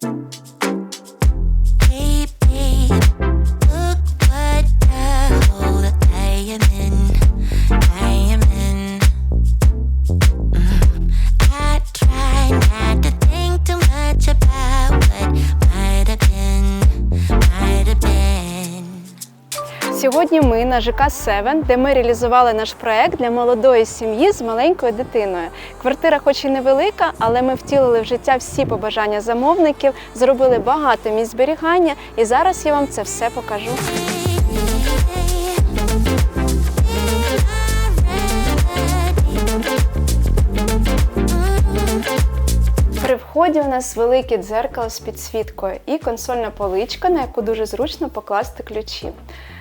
Thank you Сьогодні ми на ЖК Севен, де ми реалізували наш проект для молодої сім'ї з маленькою дитиною. Квартира, хоч і невелика, але ми втілили в життя всі побажання замовників, зробили багато місць зберігання, і зараз я вам це все покажу. При вході у нас велике дзеркало з підсвіткою і консольна поличка, на яку дуже зручно покласти ключі.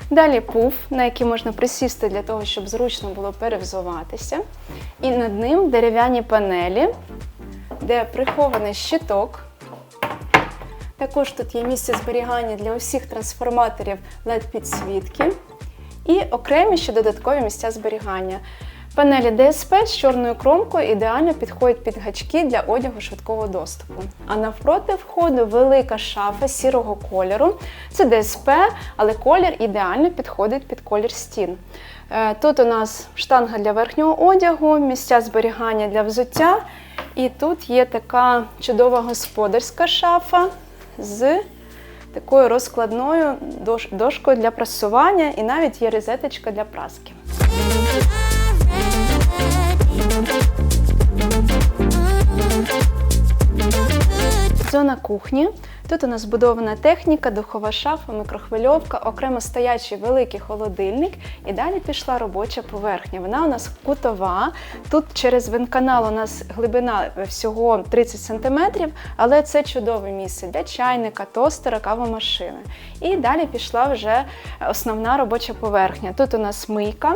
Далі пуф, на який можна присісти для того, щоб зручно було перевзуватися. І над ним дерев'яні панелі, де прихований щиток. Також тут є місце зберігання для усіх трансформаторів LED-підсвітки і окремі ще додаткові місця зберігання. Панелі DSP з чорною кромкою ідеально підходять під гачки для одягу швидкого доступу. А навпроти входу велика шафа сірого кольору. Це DSP, але колір ідеально підходить під колір стін. Е, Тут у нас штанга для верхнього одягу, місця зберігання для взуття. І тут є така чудова господарська шафа з такою розкладною дошкою для прасування, і навіть є розеточка для праски. Кухні. Тут у нас збудована техніка, духова шафа, мікрохвильовка, окремо стоячий великий холодильник. І далі пішла робоча поверхня. Вона у нас кутова. Тут через венканал у нас глибина всього 30 см, але це чудове місце для чайника, тостера, кавомашини. І далі пішла вже основна робоча поверхня. Тут у нас мийка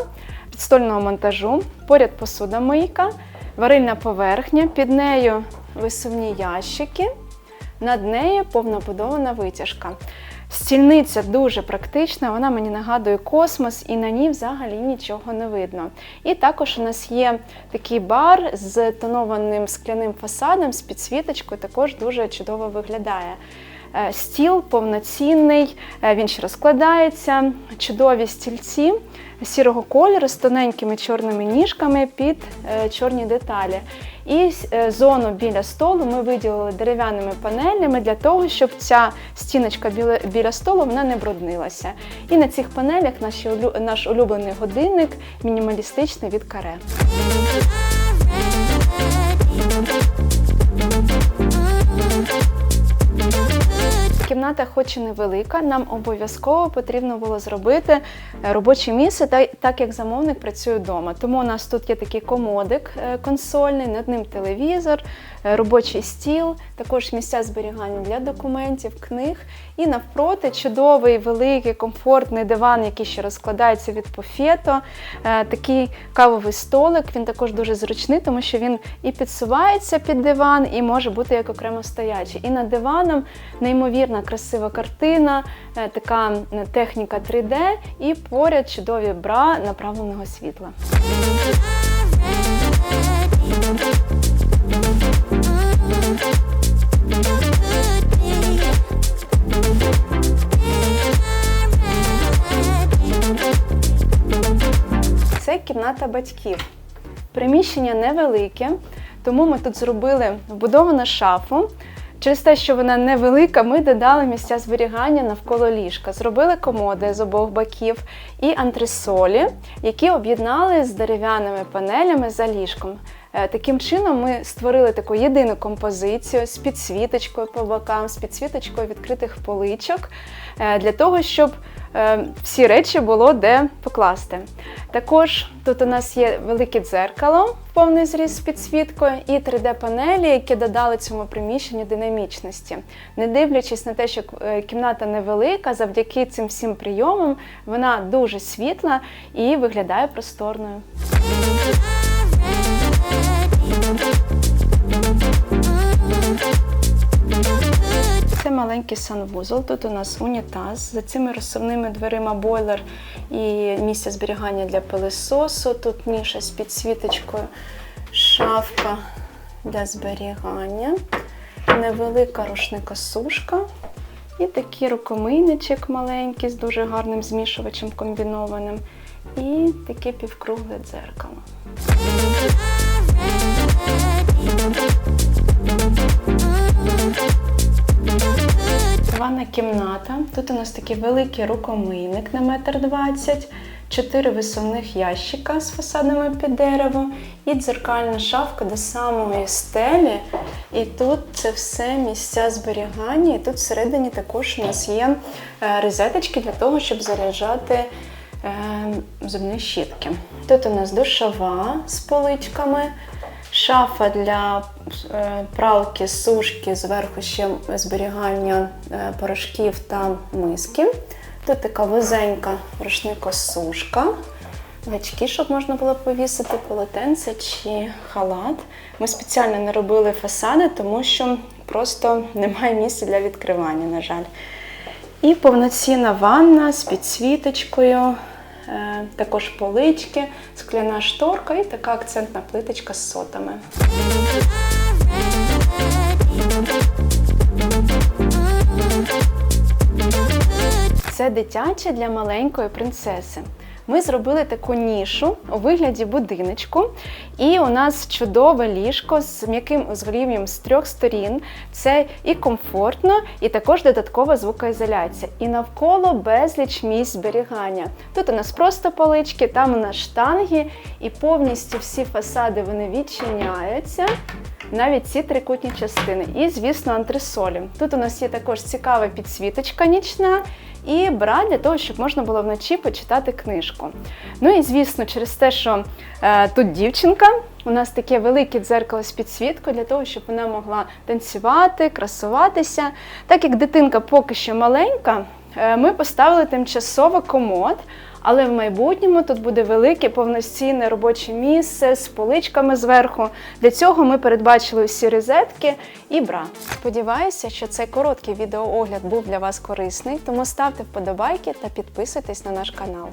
підстольного монтажу, поряд посудомийка, варильна поверхня, під нею висувні ящики. Над нею повнобудована витяжка. Стільниця дуже практична, вона мені нагадує космос, і на ній взагалі нічого не видно. І також у нас є такий бар з тонованим скляним фасадом, з підсвіточкою, також дуже чудово виглядає. Е, Стіл повноцінний, е, він ще розкладається, чудові стільці сірого кольору з тоненькими чорними ніжками під е, чорні деталі. І зону біля столу ми виділили дерев'яними панелями для того, щоб ця стіночка біля столу вона не бруднилася. І на цих панелях наш улюблений годинник мінімалістичний від каре. Кімната, хоч і невелика, нам обов'язково потрібно було зробити е, робоче місце, та- так як замовник працює вдома. Тому у нас тут є такий комодик е, консольний, над ним телевізор, е, робочий стіл, також місця зберігання для документів, книг. І навпроти чудовий, великий, комфортний диван, який ще розкладається від пофето. Е, Такий кавовий столик. Він також дуже зручний, тому що він і підсувається під диван, і може бути як окремо стоячий. І над диваном неймовірна красива картина, е, така техніка 3D, і поряд чудові бра направленого світла. Це кімната батьків. Приміщення невелике, тому ми тут зробили вбудовану шафу. Через те, що вона невелика, ми додали місця зберігання навколо ліжка. Зробили комоди з обох боків і антресолі, які об'єднали з дерев'яними панелями за ліжком. Е, Таким чином ми створили таку єдину композицію з підсвіточкою по бокам, з підсвіточкою відкритих поличок, е, для того, щоб всі речі було де покласти. Також тут у нас є велике дзеркало, повний зріз з підсвіткою, і 3D-панелі, які додали цьому приміщенню динамічності. Не дивлячись на те, що е, кімната невелика, завдяки цим всім прийомам вона дуже світла і виглядає просторною. Маленький санвузол. Тут у нас унітаз. За цими розсувними дверима бойлер і місце зберігання для пилисосу. Тут ніша з підсвіточкою, шафка для зберігання. невелика рушникосушка і такий рукомийничок маленький з дуже гарним змішувачем комбінованим. І таке півкругле дзеркало. Ванна кімната. Тут у нас такий великий рукомийник на метр двадцять, чотири висувних ящика з фасадами під дерево і дзеркальна шафка до самої стелі. І тут це все місця зберігання. І тут всередині також у нас є е, розеточки для того, щоб заряджати е, зубні щітки. Тут у нас душова з поличками. Шафа для е, пралки, сушки, зверху ще зберігання е, порошків та мисків. Тут така вузенька рушникосушка, гачки, щоб можна було повісити полотенце чи халат. Ми спеціально не робили фасади, тому що просто немає місця для відкривання, на жаль. І повноцінна ванна з підсвіточкою, також полички, скляна шторка і така акцентна плиточка з сотами. Це дитяче для маленької принцеси. Ми зробили таку нішу у вигляді будиночку, і у нас чудове ліжко з м'яким узгрівням з трьох сторін. Це і комфортно, і також додаткова звукоізоляція. І навколо безліч місць зберігання. Тут у нас просто полички, там у нас штанги, і повністю всі фасади вони відчиняються. Навіть ці трикутні частини. І, звісно, антресолі. Тут у нас є також цікава підсвіточка нічна і бра для того, щоб можна було вночі почитати книжку. Ну і звісно, через те, що е, тут дівчинка, у нас таке велике дзеркало з підсвіткою для того, щоб вона могла танцювати, красуватися. Так як дитинка поки що маленька, ми поставили тимчасово комод. Але в майбутньому тут буде велике повноцінне робоче місце з поличками зверху. Для цього ми передбачили всі розетки і бра. Сподіваюся, що цей короткий відеоогляд був для вас корисний, тому ставте вподобайки та підписуйтесь на наш канал.